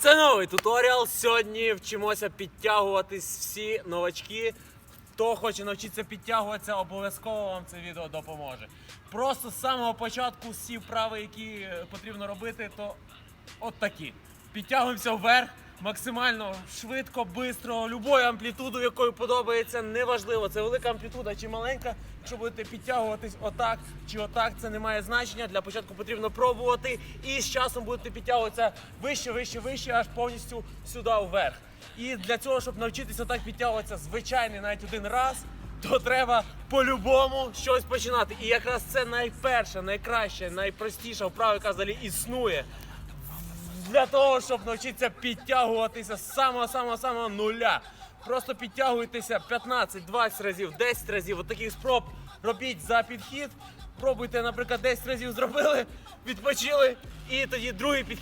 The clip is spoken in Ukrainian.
Це новий туторіал. Сьогодні вчимося підтягуватись всі новачки. Хто хоче навчитися підтягуватися, обов'язково вам це відео допоможе. Просто з самого початку всі вправи, які потрібно робити, то от такі. Підтягуємося вверх, максимально швидко, швидко, любою амплітудою, якою подобається, неважливо, це велика амплітуда чи маленька. Якщо будете підтягуватись отак чи отак, це не має значення. Для початку потрібно пробувати. І з часом будете підтягуватися вище, вище, вище, аж повністю сюди вверх. І для цього, щоб навчитися так підтягуватися звичайний навіть один раз, то треба по-любому щось починати. І якраз це найперша, найкраща, найпростіша вправа, яка взагалі існує для того, щоб навчитися підтягуватися з самого самого самого нуля. Просто підтягуйтеся 15-20 разів, 10 разів. От таких спроб робіть за підхід. Пробуйте, наприклад, 10 разів зробили, відпочили, і тоді другий підхід.